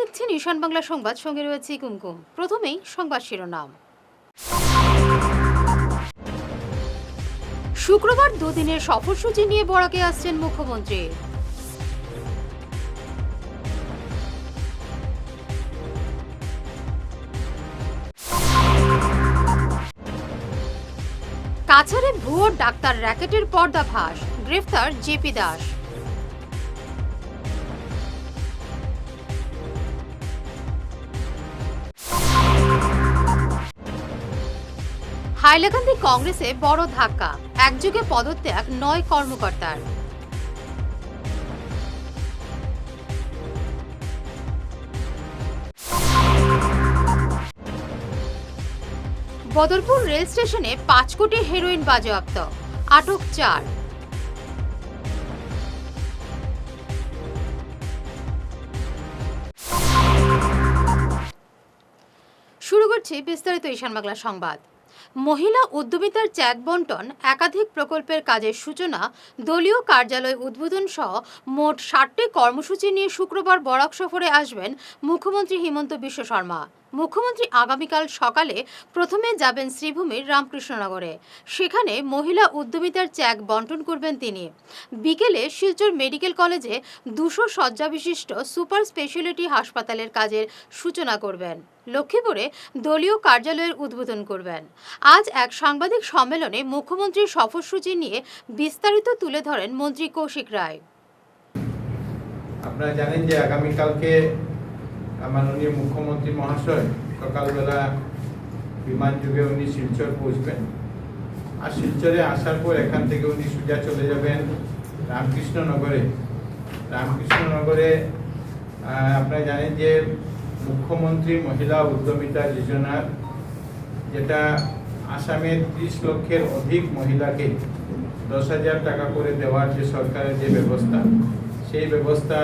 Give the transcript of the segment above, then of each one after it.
দেখছেন ঈশান বাংলা সংবাদ, সঙ্গে রয়েছে কুমকুম। প্রথমেই সংবাদ শিরোনাম। শুক্রবার দুদিনের সফরসূচি নিয়ে বরাকে আসছেন মুখ্যমন্ত্রী। কাছাড়ে ভুয়ো ডাক্তার র্যাকেটের পর্দাফাঁস গ্রেফতার জেপি দাস। হাইলাকান্দি কংগ্রেসে বড় ধাক্কা। একযোগে পদত্যাগ, নয় কর্মকর্তার। বদরপুর রেল স্টেশনে পাঁচ কোটি হেরোইন বাজেয়াপ্ত। আটক চার। শুরু করছি বিস্তারিত ঈশান বাংলা সংবাদ। মহিলা উদ্যমিতার চেক বন্টন একাধিক প্রকল্পের কাজের সূচনা, দলীয় কার্যালয় উদ্বোধন সহ মোট ষাটটি কর্মসূচি নিয়ে শুক্রবার বরাক সফরে আসবেন মুখ্যমন্ত্রী হিমন্ত বিশ্ব শর্মা। মুখ্যমন্ত্রী আগামীকাল সকালে প্রথমে যাবেন শ্রীভূমির রামকৃষ্ণনগরে। সেখানে মহিলা উদ্যমিতার চেক বন্টন করবেন তিনি। বিকেলে শিলচর মেডিকেল কলেজে দুশো শয্যা বিশিষ্ট সুপার স্পেশালিটি হাসপাতালের কাজের সূচনা করবেন। লক্ষ্মীপুরে দলীয় কার্যালয়ের উদ্বোধন করবেন। আজ এক সাংবাদিক সম্মেলনে মুখ্যমন্ত্রীর সফরসূচি নিয়ে বিস্তারিত তুলে ধরেন মন্ত্রী কৌশিক রায়। আপনারা জানেন যে আগামীকালকে মাননীয় মুখ্যমন্ত্রী মহাশয়, সকালবেলা বিমান যুগে উনি শিলচর পৌঁছবেন। আর শিলচরে আসার পর এখান থেকে উনি সোজা চলে যাবেন রামকৃষ্ণনগরে। রামকৃষ্ণনগরে আপনারা জানেন যে মুখ্যমন্ত্রী মহিলা উদ্যমিতা যোজনার যেটা আসামের ত্রিশ লক্ষের অধিক মহিলাকে দশ হাজার টাকা করে দেওয়ার যে সরকারের যে ব্যবস্থা, সেই ব্যবস্থা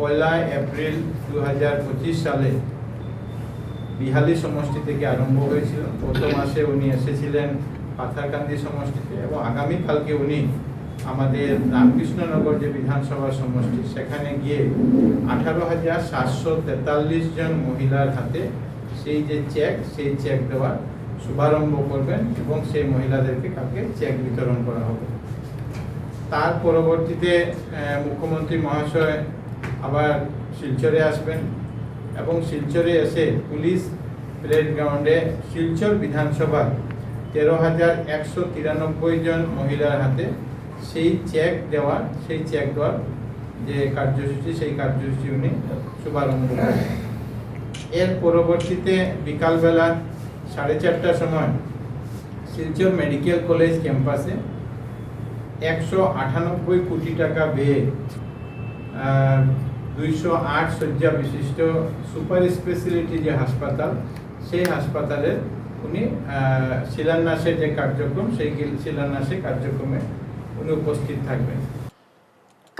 পয়লা এপ্রিল দু হাজার পঁচিশ সালে বিহালি সমষ্টি থেকে আরম্ভ হয়েছিল। গত মাসে উনি এসেছিলেন পাথারকান্দি সমষ্টিতে এবং আগামীকালকে উনি আমাদের রামকৃষ্ণনগর যে বিধানসভা সমষ্টি, সেখানে গিয়ে আঠারো হাজার সাতশো তেতাল্লিশ জন মহিলার হাতে সেই যে চেক সেই চেক দেওয়ার শুভারম্ভ করবেন এবং সেই মহিলাদেরকে কালকে চেক বিতরণ করা হবে। তার পরবর্তীতে মুখ্যমন্ত্রী মহাশয় আবার শিলচরে আসবেন এবং শিলচরে এসে পুলিশ প্যারেড গ্রাউন্ডে শিলচর বিধানসভার তেরো হাজার একশো তিরানব্বই জন মহিলার হাতে সেই চেক দেওয়ার, সেই চেক দেওয়ার যে কার্যসূচি, সেই কার্যসূচি উনি শুভারম্ভ করবেন এর পরবর্তীতে বিকালবেলা সাড়ে চারটার সময় শিলচর মেডিকেল কলেজ ক্যাম্পাসে একশো আটানব্বই কোটি টাকা ব্যয়ে দুইশো আট শয্যা বিশিষ্ট সুপার স্পেশালিটি যে হাসপাতাল, সেই হাসপাতালে উনি শিলান্যাসের যে কার্যক্রম, সেই শিলান্যাসের কার্যক্রমে উনি উপস্থিত থাকবেন।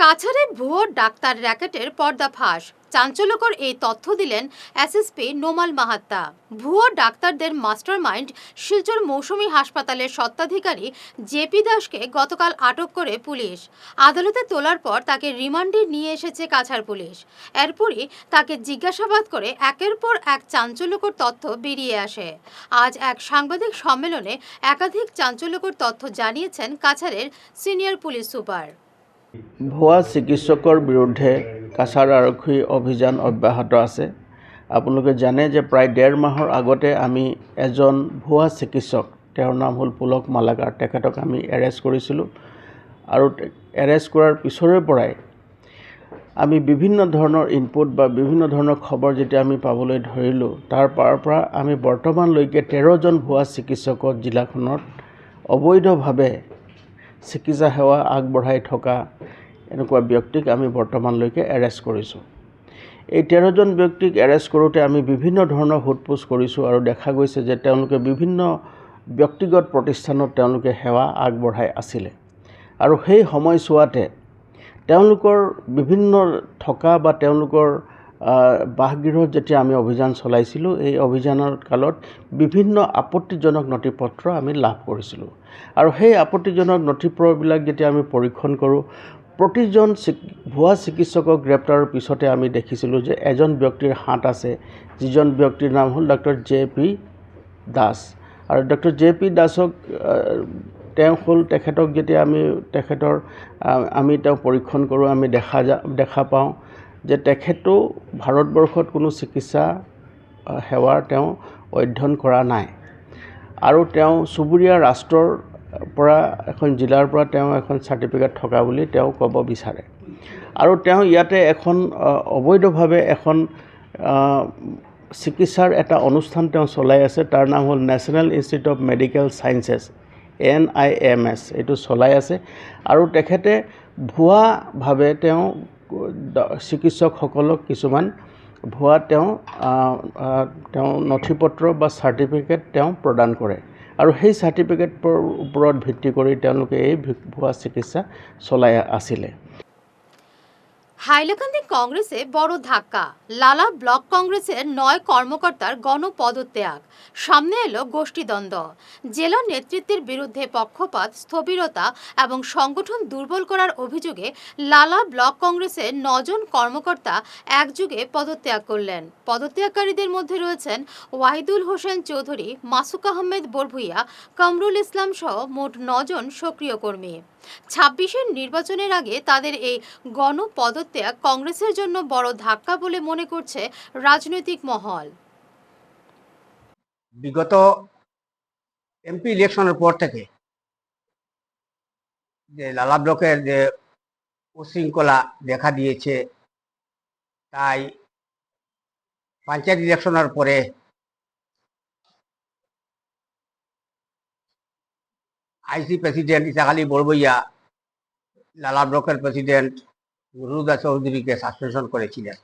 কাছাড়ে ভুয়ো ডাক্তার র্যাকেটের পর্দাফাঁস চাঞ্চল্যকর এই তথ্য দিলেন এসএসপি নোমাল মাহাত্তা। ভুয়ো ডাক্তারদের মাস্টারমাইন্ড শিলচর মৌসুমী হাসপাতালের স্বত্বাধিকারী জেপি দাসকে গতকাল আটক করে পুলিশ। আদালতে তোলার পর তাকে রিমান্ডে নিয়ে এসেছে কাছাড় পুলিশ। এরপরই তাকে জিজ্ঞাসাবাদ করে একের পর এক চাঞ্চল্যকর তথ্য বেরিয়ে আসে। আজ এক সাংবাদিক সম্মেলনে একাধিক চাঞ্চল্যকর তথ্য জানিয়েছেন কাছাড়ের সিনিয়র পুলিশ সুপার। ভুৱা চিকিৎসকৰ বিৰুদ্ধে কাছাৰ আৰক্ষীৰ অভিযান অব্যাহত আছে। আপোনালোকে জানে যে প্ৰায় ডেৰ মাহৰ আগতে আমি এজন ভুৱা চিকিৎসক তেওঁৰ নাম হ'ল পুলক মালাকাৰ তেখেতক আমি এৰেষ্ট কৰিছিলোঁ আৰু এৰেষ্ট কৰাৰ পিছৰে পৰাই আমি বিভিন্ন ধৰণৰ ইনপুট বা বিভিন্ন ধৰণৰ খবৰ যেতিয়া আমি পাবলৈ ধৰিলোঁ তাৰ পাৰ পৰা আমি বৰ্তমানলৈকে তেৰজন ভুৱা চিকিৎসকক জিলাখনত অবৈধভাৱে চিকিৎসা সেৱা আগবঢ়াই থকা এনেকুৱা ব্যক্তিক আমি বৰ্তমানলৈকে এৰেষ্ট কৰিছোঁ। এই তেৰজন ব্যক্তিক এৰেষ্ট কৰোঁতে আমি বিভিন্ন ধৰণৰ সোধ পোছ কৰিছোঁ আৰু দেখা গৈছে যে তেওঁলোকে বিভিন্ন ব্যক্তিগত প্ৰতিষ্ঠানত তেওঁলোকে সেৱা আগবঢ়াই আছিলে। আৰু সেই সময়ছোৱাতে তেওঁলোকৰ বিভিন্ন থকা বা তেওঁলোকৰ বাসগৃহত যেতিয়া আমি অভিযান চলাইছিলোঁ এই অভিযানৰ কালত বিভিন্ন আপত্তিজনক নথি পত্ৰ আমি লাভ কৰিছিলোঁ। আৰু সেই আপত্তিজনক নথি পত্ৰবিলাক যেতিয়া আমি পৰীক্ষণ কৰোঁ প্ৰতিজন চিক- ভুৱা চিকিৎসকক গ্ৰেপ্তাৰৰ পিছতে আমি দেখিছিলোঁ যে এজন ব্যক্তিৰ হাত আছে যিজন ব্যক্তিৰ নাম হ'ল ডক্টৰ জে পি দাস। আৰু ডক্টৰ জে পি দাসক তেওঁ হ'ল তেখেতক যেতিয়া আমি তেখেতৰ আমি তেওঁ পৰীক্ষণ কৰোঁ আমি দেখা যা দেখা পাওঁ যে তেখেতো ভাৰতবৰ্ষত কোনো চিকিৎসা সেৱাৰ তেওঁ অধ্যয়ন কৰা নাই। আৰু তেওঁ চুবুৰীয়া ৰাষ্ট্ৰৰ পৰা এখন জিলাৰ পৰা তেওঁ এখন চাৰ্টিফিকেট থকা বুলি তেওঁ ক'ব বিচাৰে। আৰু তেওঁ ইয়াতে এখন অবৈধভাৱে এখন চিকিৎসাৰ এটা অনুষ্ঠান তেওঁ চলাই আছে। তাৰ নাম হ'ল national institute of medical sciences N I M S. এইটো চলাই আছে। আৰু তেখেতে ভুৱাভাৱে তেওঁ চিকিৎসকসকলক কিছুমান ভুৱা তেওঁ তেওঁ নথি পত্ৰ বা চাৰ্টিফিকেট তেওঁ প্ৰদান কৰে। আৰু সেই চাৰ্টিফিকেটৰ ওপৰত ভিত্তি কৰি তেওঁলোকে এই ভুৱা চিকিৎসা চলাই আছিলে। হাইলাকান্দি কংগ্রেসে বড় ধাক্কা। লালা ব্লক কংগ্রেসের নয় কর্মকর্তার গণপদত্যাগ। সামনে এলো গোষ্ঠীদ্বন্দ্ব। জেলা নেতৃত্বের বিরুদ্ধে পক্ষপাত, স্থবিরতা এবং সংগঠন দুর্বল করার অভিযোগে লালা ব্লক কংগ্রেসের নজন কর্মকর্তা একযুগে পদত্যাগ করলেন। পদত্যাগকারীদের মধ্যে রয়েছেন ওয়াহিদুল হোসেন চৌধুরী, মাসুক আহমেদ বরভুইয়া, কামরুল ইসলাম সহ মোট নজন সক্রিয় কর্মী। ছাব্বিশের নির্বাচনের আগে তাদের এই গণপদত্যাগ কংগ্রেসের জন্য বড় ধাক্কা বলে মনে করছে রাজনৈতিক মহল। বিগত এমপি ইলেকশনের পর থেকে যে লালা ব্লকের যে উশৃঙ্খলা দেখা দিয়েছে, তাই পঞ্চায়েত ইলেকশনের পরে আইসি প্রেসিডেন্ট ইসাক আলী বড়বইয়া লালা ব্লকের প্রেসিডেন্ট গুরুদা চৌধুরীকে সাসপেনশন করেছিলেন।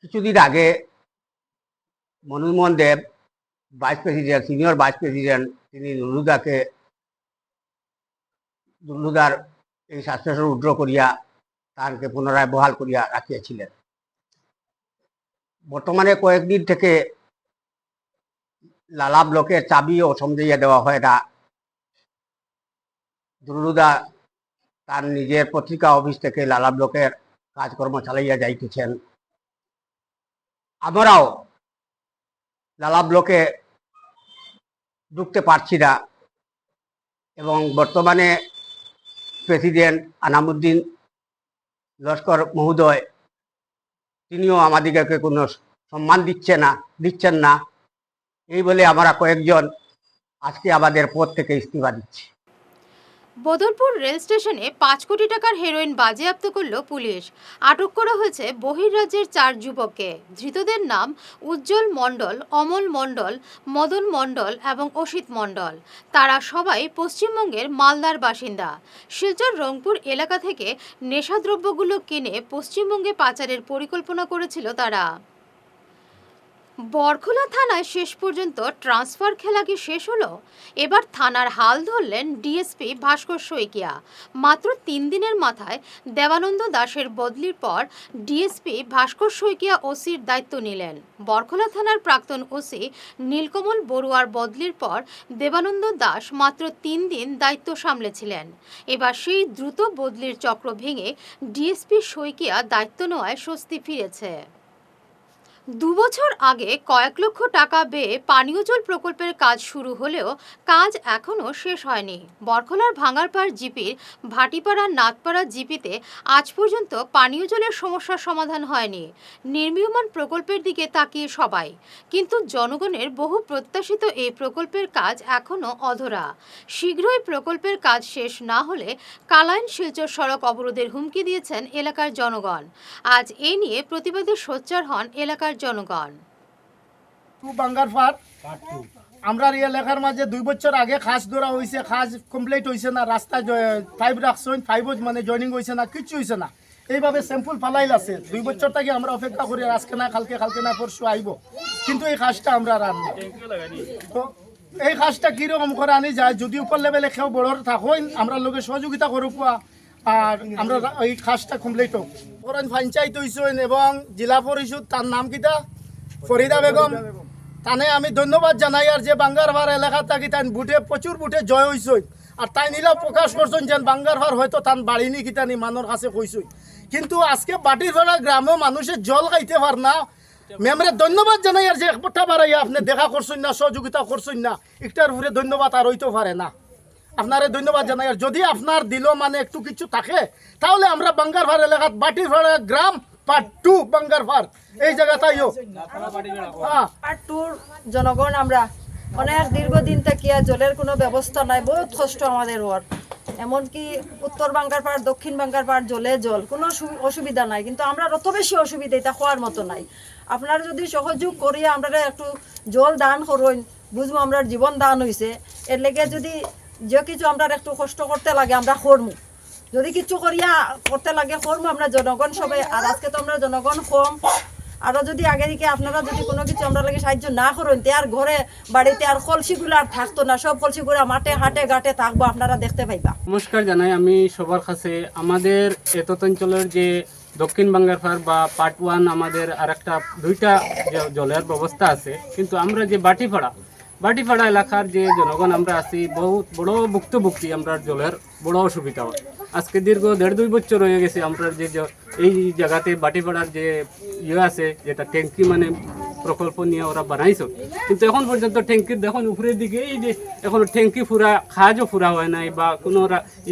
কিছুদিন আগে Manmohan Deb vice president senior vice president তিনি নুরুদাকে নুরুদার এই সাসপেনশন উড্র করিয়া তাকে পুনরায় বহাল করিয়া রাখিয়াছিলেন। বর্তমানে কয়েকদিন থেকে লালা ব্লকের চাবিও সমঝাইয়া দেওয়া হয় না দুরুদা তার নিজের পত্রিকা অফিস থেকে লালা ব্লকের কাজকর্ম চালাইয়া যাইতেছেন। আমরাও লালা ব্লকে ঢুকতে পারছি না এবং বর্তমানে প্রেসিডেন্ট আনামুদ্দিন লস্কর মহোদয়, তিনিও আমাদিগকে কোনো সম্মান দিচ্ছে না, দিচ্ছেন না। এই বলে আমরা কয়েকজন আজকে আমাদের পদ থেকে ইস্তিফা দিচ্ছি। বদরপুর রেল স্টেশনে পাঁচ কোটি টাকার হেরোইন বাজেয়াপ্ত করল পুলিশ। আটক করা হয়েছে বহির্রাজ্যের চার যুবককে। ধৃতদের নাম উজ্জ্বল মণ্ডল, অমল মণ্ডল, মদন মণ্ডল এবং অসিত মণ্ডল। তারা সবাই পশ্চিমবঙ্গের মালদার বাসিন্দা। শিলচর রংপুর এলাকা থেকে নেশাদ্রব্যগুলো কিনে পশ্চিমবঙ্গে পাচারের পরিকল্পনা করেছিল তারা। বরখোলা থানায় শেষ পর্যন্ত ট্রান্সফার খেলা কি শেষ হলো? এবার থানার হাল ধরলেন ডিএসপি ভাস্কর শইকিয়া। মাত্র তিন দিনের মাথায় দেবানন্দ দাসের বদলির পর ডিএসপি ভাস্কর শইকিয়া ওসির দায়িত্ব নিলেন। বরখোলা থানার প্রাক্তন ওসি নীলকমল বড়ুয়ার বদলির পর দেবানন্দ দাস মাত্র তিন দিন দায়িত্ব সামলেছিলেন। এবার সেই দ্রুত বদলির চক্র ভেঙে ডিএসপি শইকিয়া দায়িত্ব নেওয়ায় স্বস্তি ফিরেছে। দুবছর আগে কয়েক লক্ষ টাকা ব্যয়ে পানীয় জল প্রকল্পের কাজ শুরু হলেও কাজ এখনও শেষ হয়নি। বরখলার ভাঙারপাড় জিপির ভাটিপাড়া নাথপাড়া জিপিতে আজ পর্যন্ত পানীয় জলের সমস্যার সমাধান হয়নি। নির্মীয়মান প্রকল্পের দিকে তাকিয়ে সবাই। কিন্তু জনগণের বহু প্রত্যাশিত এই প্রকল্পের কাজ এখনও অধরা। শীঘ্রই প্রকল্পের কাজ শেষ না হলে কালাইন শিলচর সড়ক অবরোধের হুমকি দিয়েছেন এলাকার জনগণ। আজ এ নিয়ে প্রতিবাদে সোচ্চার হন এলাকার জনগণ। টু বাঙ্গার ফাট আমরা এই এলাকার মাঝে দুই বছর আগে খাস ধরা হয়েছে খাস কমপ্লিট হয়েছে না রাস্তা ফাইভ রাখছেন ফাইভ মানে জয়নিং হয়েছে না কিচ্ছু হয়েছে না। এইভাবে স্যাম্পল ফালাইল আছে। দুই বছর থেকে আমরা অপেক্ষা করি আজকে না কালকে কালকে না পরশু আইব। কিন্তু এই খাসটা আমরা রাখব। তো এই কাজটা কীরকম করে আনি যায় যদি উপর লেভেলে কেউ বড় থাকুন আমরা লোকে সহযোগিতা করুক আর আমরা এই কাজটা কমপ্লিট হোক। পঞ্চায়েত হইছেন এবং জেলা পরিষদ, তার নাম কিটা ফরিদা বেগম। তানে আমি ধন্যবাদ জানাই আর যে বাঙ্গারবার এলাকা থাকি তাই বুটে, প্রচুর বুটে জয় হইছে। আর তাই নিলেও প্রকাশ করছেন যেন বাঙ্গার ভার হয়তো তান বাড়িনি কিতানি মানুষ কাছে কইসই কিন্তু আজকে বাটির ভাড়া গ্রামেও মানুষের জল খাইতে পার না। মেমরে ধন্যবাদ জানাই আর যে একটা বাড়াইয়া আপনি দেখা করছেন না, সহযোগিতা করছেন না। একটার উপরে ধন্যবাদ আর হইতে পারে না। আপনারে ধন্যবাদ জানাই। আর যদি আপনার দিল মানে একটু কিছু থাকে, তাহলে আমরা বাঙ্গার ভার এলাকাত বাটির ভাড়া গ্রাম পার্ট টু বাঙ্গার ভার এই জায়গাটাইও হ্যাঁ। পার্ট টুর জনগণ আমরা অনেক দীর্ঘদিন থেকে জলের কোনো ব্যবস্থা নাই, বহুত কষ্ট আমাদের ওর। এমনকি উত্তর বাঙ্গার পাড়, দক্ষিণ বাঙ্গার পাড় জলে জল, কোনো অসুবিধা নাই। কিন্তু আমরা অত বেশি অসুবিধা এটা হওয়ার মতো নাই। আপনারা যদি সহযোগ করিয়া আমরা একটু জল দান করুন, বুঝব আমরা জীবন দান হয়েছে এর লেগে যদি যে কিছু আমরা একটু কষ্ট করতে লাগে, আমরা করমু। যদি কিছু করিয়া করতে লাগে করব আমরা জনগণ সবাই। আর আজকে তো আমরা জনগণ কম। আরও যদি আগে দিকে আপনারা যদি কোনো কিছু আমরা লাগে সাহায্য না করেন, তে আর ঘরে, বাড়িতে আর কলসিগুলো আর থাকতো না। সব কলসিগুলো মাঠে, হাটে, ঘাটে থাকব, আপনারা দেখতে পাইবা। নমস্কার জানাই আমি সবার কাছে। আমাদের এতত অঞ্চলের যে দক্ষিণ বাংলার পার বা পার্ট ওয়ান আমাদের আর একটা দুইটা জলের ব্যবস্থা আছে। কিন্তু আমরা যে বাটি বাটিপাড়া বাটিপাড়া এলাকার যে জনগণ, আমরা আছি, বহুত বড় ভুক্তভুক্তি আমরা জলের বড় অসুবিধা। আজকে দীর্ঘ দেড় দুই বছর হয়ে গেছে আমরা যে এই জায়গাতে বাটিপাড়ার যে ইয়ে আছে, যেটা ট্যাঙ্কি মানে প্রকল্প নিয়ে ওরা বানাইছে। কিন্তু এখন পর্যন্ত ট্যাঙ্কির দেখুন, উপরের দিকে এই যে এখন ট্যাঙ্কি পুরা, খাজও পুরা হয় নাই বা কোনো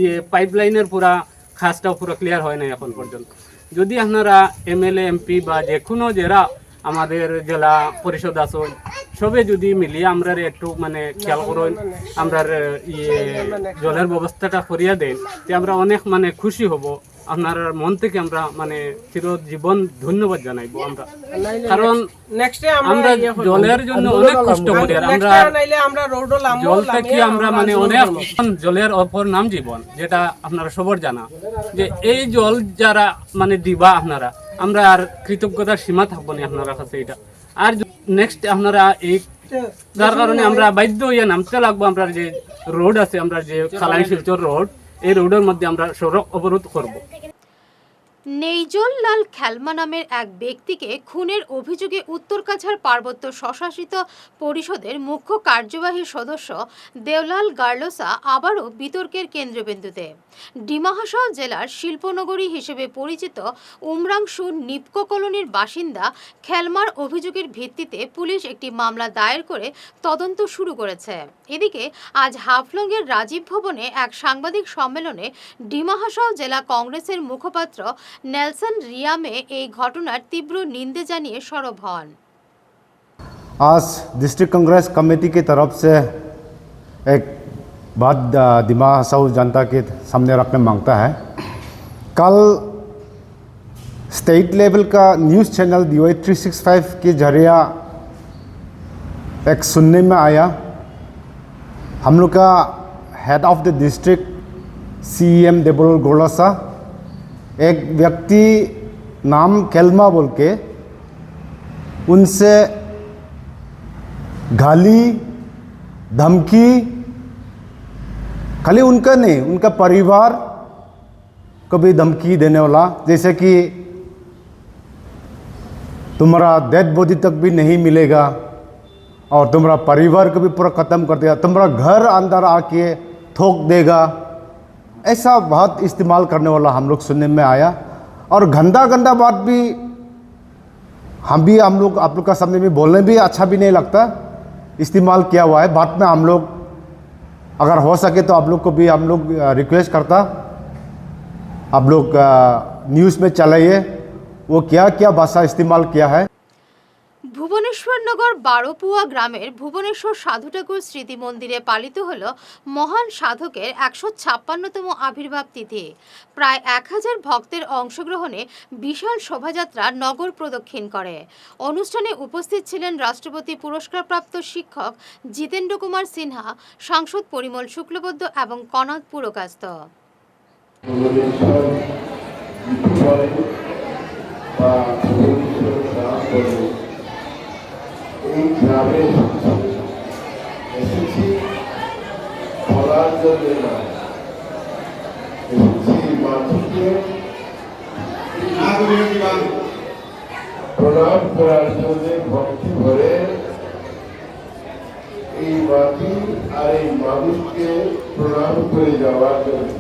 ইয়ে পাইপ লাইনের পুরা খাজটাও পুরো ক্লিয়ার হয় নাই এখন পর্যন্ত। যদি আপনারা এমএলএ, এমপি বা যে কোনো যারা আমাদের জেলা পরিষদ আছেন সবে যদি মিলিয়ে আমরা একটু মানে খেয়াল করুন আমরা ইয়ে জলের ব্যবস্থাটা করিয়া দেন যে আমরা অনেক মানে খুশি হব। আপনার মন থেকে আমরা মানে চির জীবন ধন্যবাদ জানাইবো আমরা। কারণ আমরা জলের জন্য অনেক কষ্ট করি আর আমরা জল থেকে আমরা মানে অনেক জলের অপর নাম জীবন যেটা আপনারা সবার জানা। যে এই জল যারা মানে দিবা আপনারা আমরা আর কৃতজ্ঞতার সীমা থাকব না আপনার কাছে এটা। আর নেক্সট আপনারা এই যার কারণে আমরা বাধ্য হইয়া নামতে লাগবো, আমরা যে রোড আছে, আমরা যে খালাই শিলচর রোড এই রোডের মধ্যে আমরা সড়ক অবরোধ করব। নেইজল লাল খেলমা নামের এক ব্যক্তিকে খুনের অভিযোগে উত্তরকাছাড় পার্বত্য স্বশাসিত পরিষদের মুখ্য কার্যবাহী সদস্য দেওলাল গার্লোসা আবারও বিতর্কের কেন্দ্রবিন্দুতে। ডিমাহাসাও জেলার শিল্পনগরী হিসেবে পরিচিত উমরাংশু নিপকো কলোনির বাসিন্দা খেলমার অভিযোগের ভিত্তিতে পুলিশ একটি মামলা দায়ের করে তদন্ত শুরু করেছে। এদিকে আজ হাফলংয়ের রাজীব ভবনে এক সাংবাদিক সম্মেলনে ডিমাহাসাও জেলা কংগ্রেসের মুখপাত্র নেলসন রিয়ামে এই ঘটনার তীব্র নিন্দে জানিয়ে সরব হন आज डिस्ट्रिक्ट कांग्रेस कमेटी की तरफ से एक बात अ, दिमाग हसाऊ जनता के सामने रखने मांगता है कल स्टेट लेवल का news channel D Y three six five के जरिया एक सुनने में आया हम लोग का head of the district C M देबुल गोलासा एक व्यक्ति नाम केलमा बोल के उनसे गाली, धमकी, खाली उनका नहीं, उनका परिवार को भी धमकी देने वाला, जैसे कि तुम्हारा डेड बॉडी तक भी नहीं मिलेगा और तुम्हारा परिवार को भी पूरा ख़त्म कर देगा, तुम्हारा घर अंदर आके ठोक देगा। ऐसा बहुत इस्तेमाल करने वाला हम लोग सुनने में आया। और गंदा गंदा बात भी हम भी, हम लोग, आप लोग का सामने में बोलने भी अच्छा भी नहीं लगता। इस्तेमाल किया हुआ है बाद में हम लोग, अगर हो सके तो आप लोग को भी हम लोग रिक्वेस्ट करता। आप लोग न्यूज़ में चलाइए। वो क्या क्या भाषा इस्तेमाल किया है। ভুবনেশ্বরনগর বারোপুয়া গ্রামের ভুবনেশ্বর সাধু ঠাকুর স্মৃতি মন্দিরে পালিত হল মহান সাধকের একশো ছাপ্পান্নতম আবির্ভাব তিথি। প্রায় এক হাজার ভক্তের অংশগ্রহণে বিশাল শোভাযাত্রা নগর প্রদক্ষিণ করে। অনুষ্ঠানে উপস্থিত ছিলেন রাষ্ট্রপতি পুরস্কারপ্রাপ্ত শিক্ষক জিতেন্দ্র কুমার সিনহা, সাংসদ পরিমল শুক্লবদ্ধ এবং কনাদ পুরকাস্ত। প্রণাম করার জন্য ভক্তি ভরে এই মাটি আর এই মানুষকে প্রণাম করে যাওয়ার জন্য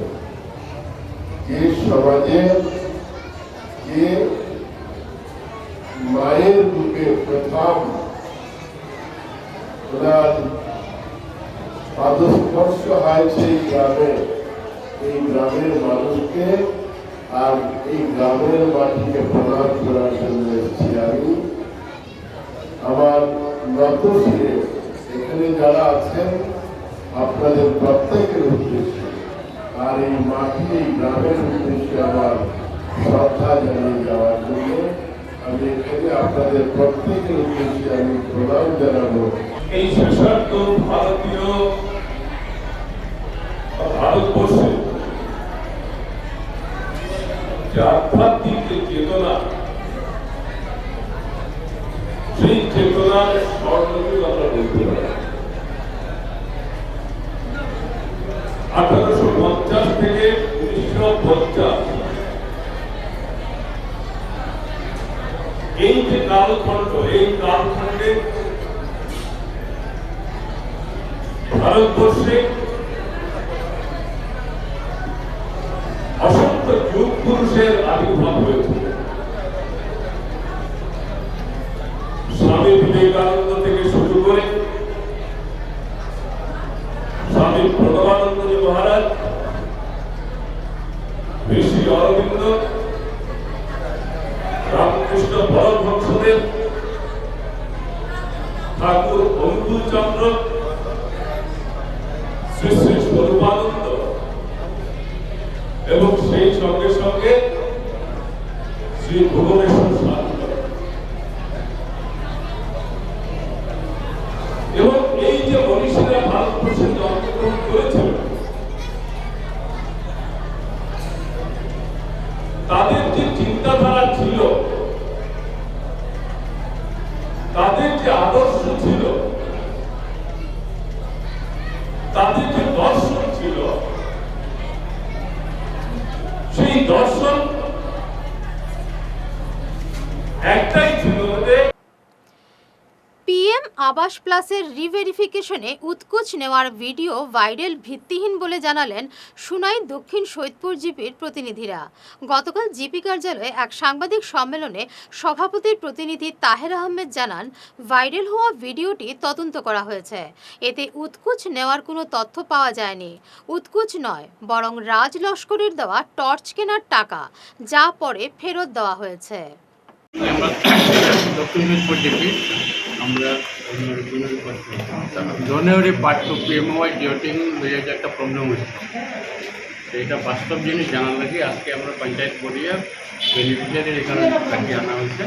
যে সমাজে যে মায়ের বুকে প্রথম ওনার পাদস্পর্শ হয় সেই গ্রামে। এই গ্রামের মানুষকে আর এই গ্রামের মাটিকে প্রণাম করার জন্য এসেছি আমি। আমার নত শিরে এখানে যারা আছেন, আপনাদের প্রত্যেকের উদ্দেশ্যে আর এই মাটি, এই গ্রামের উদ্দেশ্যে আমার শ্রদ্ধা জানিয়ে যাওয়ার জন্য আমি এখানে আপনাদের প্রত্যেকের উদ্দেশ্যে আমি প্রণাম জানাব। এই শেষার্থ ভারতীয় ভারতবর্ষে যে আধ্যাত্মিক যে চেতনা, সেই চেতনার স্বর্ণযুগ আমরা বলতে পারি। আঠারোশো পঞ্চাশ থেকে উনিশশো পঞ্চাশ। এই যে কালখণ্ড, এই কালখণ্ডে ভারতবর্ষে অসংখ্য যুগ পুরুষের আবির্ভাব হয়েছে স্বামী বিবেকানন্দ থেকে শুরু করে স্বামী প্রণবানন্দজি মহারাজ ঋষি অরবিন্দ রামকৃষ্ণ পরমহংসদেব ঠাকুর অঙ্কুরচন্দ্র শ্রী শ্রী স্বরূপানন্দ এবং সেই সঙ্গে সঙ্গে শ্রী ভুবনেশ্বর শান্ত এবং এই যে মনীষীরা ভারতবর্ষে জন্মগ্রহণ করেছিল তাদের যে চিন্তাধারা ছিল তাদের যে আদর্শ ছিল তাদের যে দর্শন ছিল সেই দর্শন একটাই ছিল যে পিএম প্লাসের রিভেরিফিকেশনে উৎকোচ নেওয়ার ভিডিও ভাইরাল ভিত্তিহীন বলে জানালেন সুনাই দক্ষিণ সৈয়দপুর জিপির প্রতিনিধিরা। গতকাল জিপি কার্যালয়ে এক সাংবাদিক সম্মেলনে সভাপতির প্রতিনিধি তাহের আহমেদ জানান, ভাইরাল হওয়া ভিডিওটি তদন্ত করা হয়েছে। এতে উৎকোচ নেওয়ার কোনো তথ্য পাওয়া যায়নি। উৎকোচ নয়, বরং রাজ লস্করের দেওয়া টর্চ কেনার টাকা, যা পরে ফেরত দেওয়া হয়েছে। আমরা জানুয়ারি পার্ট টু পিএমওয়াই জিওটিং লইয়া যে একটা প্রবলেম হয়েছে। এটা বাস্তব জিনিস জানার লাগে আজকে আমরা পঞ্চায়েত করিয়া বেনিফিশিয়ারির এখানে ডাকিয়ে আনা হয়েছে।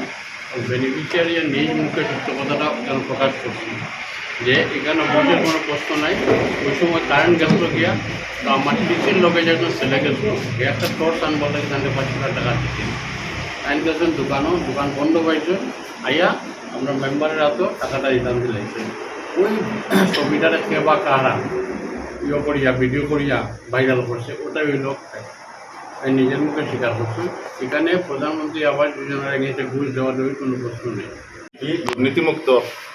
বেনিফিশিয়ারির নিজ মুখে সত্য কথাটা যেন প্রকাশ করছি। যে এখানে ভোটের কোনো প্রশ্ন নাই। ওই সময় কারেন্ট গেছিল গিয়া, তো আমার টিচির লোকে যে একজন ছেলে গেছিল একটা টর্চ আনবার লাগে তাদের পাঁচ হাজার টাকা দিচ্ছি। আইন গেছেন দোকানও, দোকান বন্ধ পাইছে আইয়া আমরা মেম্বারের এত টাকাটা রিটার্ন দিলাইছে ওই ছবিটারে সেবা কারা ইয়ে করিয়া ভিডিও করিয়া ভাইরাল করছে, ওটাই ওই লোক আমি নিজের মুখে স্বীকার করছি। এখানে প্রধানমন্ত্রী আবাস যোজনার এগিয়েছে, ঘুষ দেওয়ার কোনো প্রশ্ন নেই। দুর্নীতিমুক্ত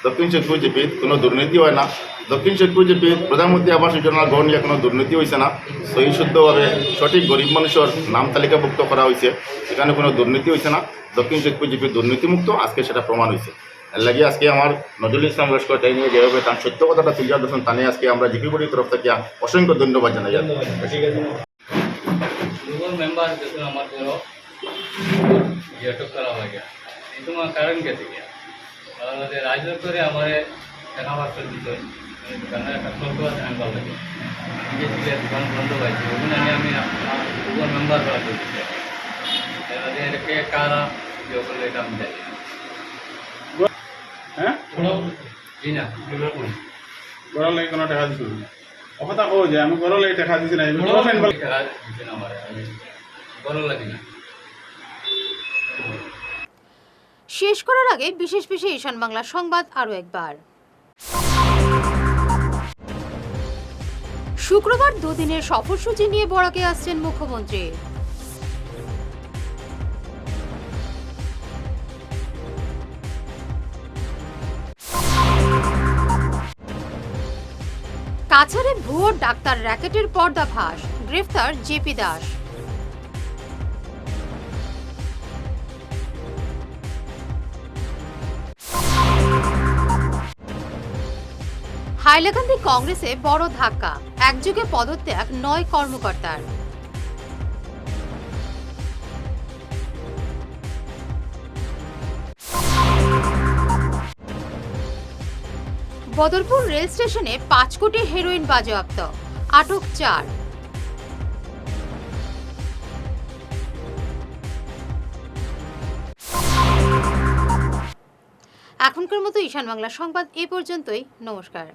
দক্ষিণ চৈতপুর জিপিত কোনো দুর্নীতি হয় না দক্ষিণ চৈতপুর জিপিত প্রধানমন্ত্রী আবাস যোজনা গ্রহণ নিয়ে কোনো দুর্নীতি হয়েছে না সহি শুদ্ধভাবে সঠিক গরিব মানুষের নাম তালিকাভুক্ত করা হয়েছে এখানে কোনো দুর্নীতি হয়েছে না দক্ষিণ চৈতপুর জিপি দুর্নীতিমুক্ত আজকে সেটা প্রমাণ হয়েছে এর লাগে আজকে আমার নজরুল ইসলাম লস্কর তাই নিয়ে যেভাবে তার সত্য কথাটা তুলিয়া দর্শন তানে আজকে আমরা জিপি বডির তরফ থেকে অসংখ্য ধন্যবাদ জানাই মেম্বার আমার কোনো কারণ কেটে গিয়া আমাদের রাজযোগ করে আমার টাকা পয়সা দিত। দোকানের একটা খোলক আছে আমি ভালো লাগে নিজে দোকান বন্ধ পাইছি ওখানে আমি দুজন মেম্বার করা চাই। এবারে কারা ইয়ে করলে এটা আমি জানি হ্যাঁ? জি না লাগে কোনো টাকা দিছিল অকথা কো যে আমি গড়ার লাগে টাকা না। দিচ্ছে না আমার আমি বড় লাগে না। শেষ করার আগে বিশেষ বিশেষ ঈশান বাংলা সংবাদ আরও একবার। শুক্রবার দুদিনের সফরসূচি নিয়ে বরাকে আসছেন মুখ্যমন্ত্রী। কাছাড়ে ভুয়ো ডাক্তার র্যাকেটের পর্দাফাঁস গ্রেফতার জেপি দাস। হাইলাকান্দি কংগ্রেসে বড় ধাক্কা। একযুগে পদত্যাগ, নয় কর্মকর্তার। বদরপুর রেল স্টেশনে পাঁচ কোটি হেরোইন বাজেয়াপ্ত। আটক চার। এখনকার মতো ঈশান বাংলা সংবাদ এ পর্যন্তই। নমস্কার।